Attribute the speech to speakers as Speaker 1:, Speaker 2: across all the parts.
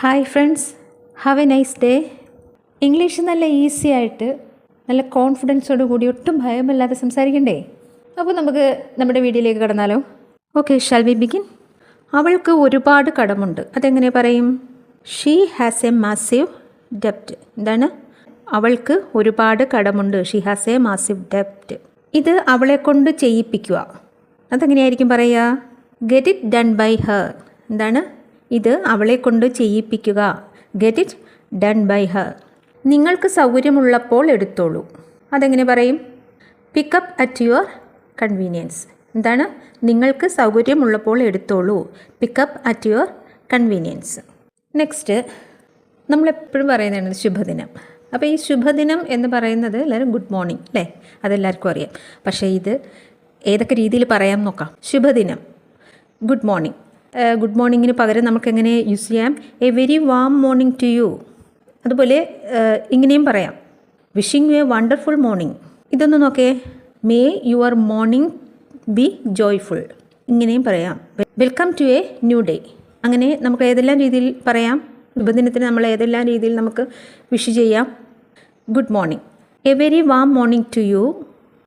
Speaker 1: Hi friends have a nice day English നല്ല easy ആയിട്ട് നല്ല കോൺഫിഡൻസോട് കൂടി ഒട്ടും ഭയമില്ലാതെ സംസാരിക്കണ്ടേ? അപ്പോൾ നമുക്ക് നമ്മുടെ വീഡിയോയിലേക്ക് കടന്നാലോ? ഓക്കെ ഷാൽ വി ബിഗിൻ അവൾക്ക് ഒരുപാട് കടമുണ്ട്. അതെങ്ങനെ പറയും? ഷീ ഹാസ് എ മാസീവ് ഡെപ്റ്റ് എന്താണ്? അവൾക്ക് ഒരുപാട് കടമുണ്ട്. ഷീ ഹാസ് എ മാസീവ് ഡെപ്റ്റ് ഇത് അവളെ കൊണ്ട് ചെയ്യിപ്പിക്കുക. അതെങ്ങനെയായിരിക്കും പറയുക? Get it done by her എന്താണ്? ഇത് അവളെ കൊണ്ട് ചെയ്യിപ്പിക്കുക. Get it done by her നിങ്ങൾക്ക് സൗകര്യമുള്ളപ്പോൾ എടുത്തോളൂ. അതെങ്ങനെ പറയും? പിക്കപ്പ് അറ്റ് യുവർ കൺവീനിയൻസ് എന്താണ്? നിങ്ങൾക്ക് സൗകര്യമുള്ളപ്പോൾ എടുത്തോളൂ. Pick up at your convenience next നമ്മളെപ്പോഴും പറയുന്നതാണ് ശുഭദിനം. അപ്പോൾ ഈ ശുഭദിനം എന്ന് പറയുന്നത് എല്ലാവരും ഗുഡ് മോർണിംഗ് അല്ലേ അതെല്ലാവർക്കും അറിയാം. പക്ഷേ ഇത് ഏതൊക്കെ രീതിയിൽ പറയാം നോക്കാം. ശുഭദിനം. ഗുഡ് മോർണിംഗ് ഗുഡ് മോർണിംഗിന് പകരം നമുക്ക് എങ്ങനെ യൂസ് ചെയ്യാം? A very warm morning to you അതുപോലെ ഇങ്ങനെയും പറയാം. Wishing you a wonderful morning ഇതൊന്ന് നോക്കേ. May your morning be joyful ഇങ്ങനെയും പറയാം. Welcome to a new day അങ്ങനെ നമുക്ക് ഏതെല്ലാം രീതിയിൽ പറയാം? ശുഭദിനത്തിന് നമ്മൾ ഏതെല്ലാം രീതിയിൽ നമുക്ക് വിഷ് ചെയ്യാം? Good morning a very warm morning to you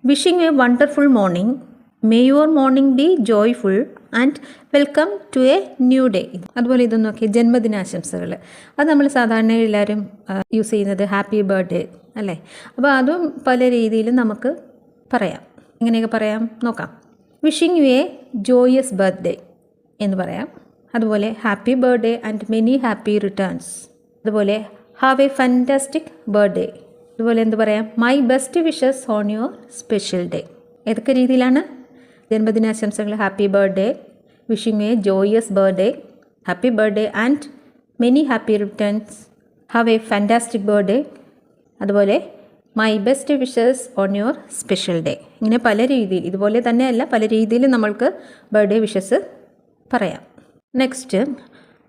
Speaker 1: wishing a wonderful morning may your morning be joyful and welcome to a new day. അതുപോലെ ഇതൊന്നും നോക്കി ജന്മദിനാശംസകൾ അത് നമ്മൾ സാധാരണ എല്ലാവരും യൂസ് ചെയ്യുന്നത് ഹാപ്പി ബർത്ത്ഡേ അല്ലേ? അപ്പോൾ അതും പല രീതിയിലും നമുക്ക് പറയാം. എങ്ങനെയൊക്കെ പറയാം? നോക്കാം. Wishing you a joyous birthday എന്ന് പറയാം. അതുപോലെ happy birthday and many happy returns. അതുപോലെ ഹാവ് എ ഫാന്റാസ്റ്റിക് ബർത്ത്ഡേ. അതുപോലെ എന്ത് പറയാം? My best wishes on your special day. ഏതൊക്കെ രീതിയിലാണ്? ജന്മദിനാശംസകൾ happy birthday wishing a joyous birthday happy birthday and many happy returns have a fantastic birthday അതുപോലെ my best wishes on your special day ഇങ്ങനെ പല രീതിയിൽ ഇതുപോലെ തന്നെയല്ല പല രീതിയിൽ നമ്മൾക്ക് ബർത്ത്ഡേ വിഷസ് പറയാം. നെക്സ്റ്റ്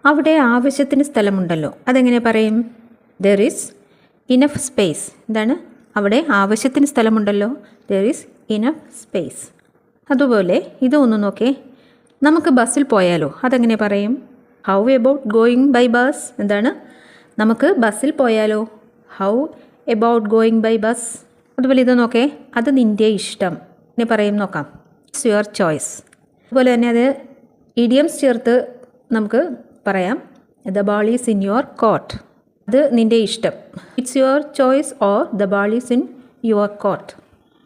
Speaker 1: അവിടെ ആവശ്യത്തിന് സ്ഥലമുണ്ടല്ലോ. അതെങ്ങനെ പറയും? ദർ ഈസ് ഇനഫ് സ്പേസ് എന്താണ്? അവിടെ ആവശ്യത്തിന് സ്ഥലമുണ്ടല്ലോ. ദർ ഈസ് ഇനഫ് സ്പേസ് അതുപോലെ ഇത് ഒന്ന് നോക്കേ. നമുക്ക് ബസ്സിൽ പോയാലോ? അതെങ്ങനെ പറയും? How about going by bus എന്താണ്? നമുക്ക് ബസ്സിൽ പോയാലോ? How about going by bus അതുപോലെ ഇത് നോക്കേ. അത് നിന്റെ ഇഷ്ടം. എന്നെ പറയും നോക്കാം. ഇറ്റ്സ് യുവർ ചോയ്സ് അതുപോലെ തന്നെ അത് ഇഡിയംസ് ചേർത്ത് നമുക്ക് പറയാം. The ball is in your court അത് നിന്റെ ഇഷ്ടം. It's your choice or the ball is in your court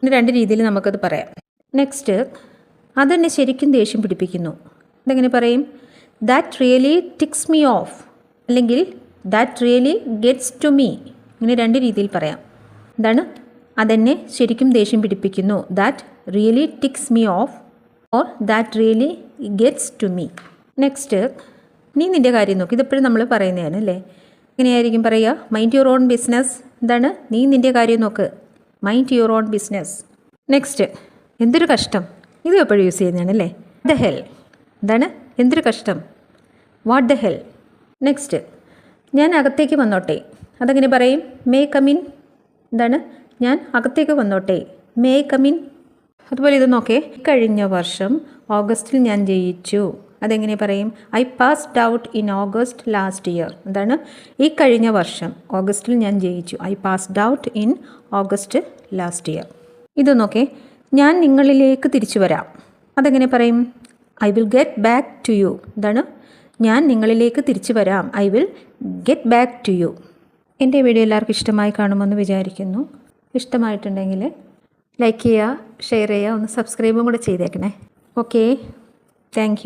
Speaker 1: രണ്ട് രീതിയിൽ നമുക്കത് പറയാം. നെക്സ്റ്റ് അതെന്നെ ശരിക്കും ദേഷ്യം പിടിപ്പിക്കുന്നു. എന്തെങ്ങനെ പറയും? That really ticks me off അല്ലെങ്കിൽ that really gets to me ഇങ്ങനെ രണ്ട് രീതിയിൽ പറയാം. എന്താണ്? അതെന്നെ ശരിക്കും ദേഷ്യം പിടിപ്പിക്കുന്നു. That really ticks me off or that really gets to me next നീ നിന്റെ കാര്യം നോക്കി. ഇതെപ്പോഴും നമ്മൾ പറയുന്നതാണ് അല്ലേ? എങ്ങനെയായിരിക്കും പറയുക. മൈൻഡ് യുവർ ഓൺ ബിസിനസ് എന്താണ്? നീ നിന്റെ കാര്യം നോക്ക്. Mind your own business next എന്തൊരു കഷ്ടം? ഇത് എപ്പോഴും യൂസ് ചെയ്യുന്നതാണ് അല്ലേ? ദ ഹെൽ എന്താണ്? എന്തൊരു കഷ്ടം? വാട്ട് ദ ഹെൽ നെക്സ്റ്റ് ഞാൻ അകത്തേക്ക് വന്നോട്ടെ. അതെങ്ങനെ പറയും? മേ കമിൻ എന്താണ്? ഞാൻ അകത്തേക്ക് വന്നോട്ടെ. മേ കമിൻ അതുപോലെ ഇത് നോക്കേ. കഴിഞ്ഞ വർഷം ഓഗസ്റ്റിൽ ഞാൻ ജയിച്ചു. അതെങ്ങനെ പറയും? I passed out in August last year എന്താണ്? ഈ കഴിഞ്ഞ വർഷം ഓഗസ്റ്റിൽ ഞാൻ ജയിച്ചു. I passed out in August last year ഇത് നോക്കേ. ഞാൻ നിങ്ങളിലേക്ക് തിരിച്ചു വരാം. അതെങ്ങനെ പറയും? I will get back to you എന്താണ് ഞാൻ നിങ്ങളിലേക്ക് തിരിച്ചു വരാം. I will get back to you എന്റെ വീഡിയോ എല്ലാവർക്കും ഇഷ്ടമായി കാണുമെന്ന് വിചാരിക്കുന്നു. ഇഷ്ടമായിട്ടുണ്ടെങ്കിൽ ലൈക്ക് ചെയ്യുക ഷെയർ ചെയ്യുക ഒന്ന് സബ്സ്ക്രൈബും കൂടെ ചെയ്തേക്കണേ. Okay thank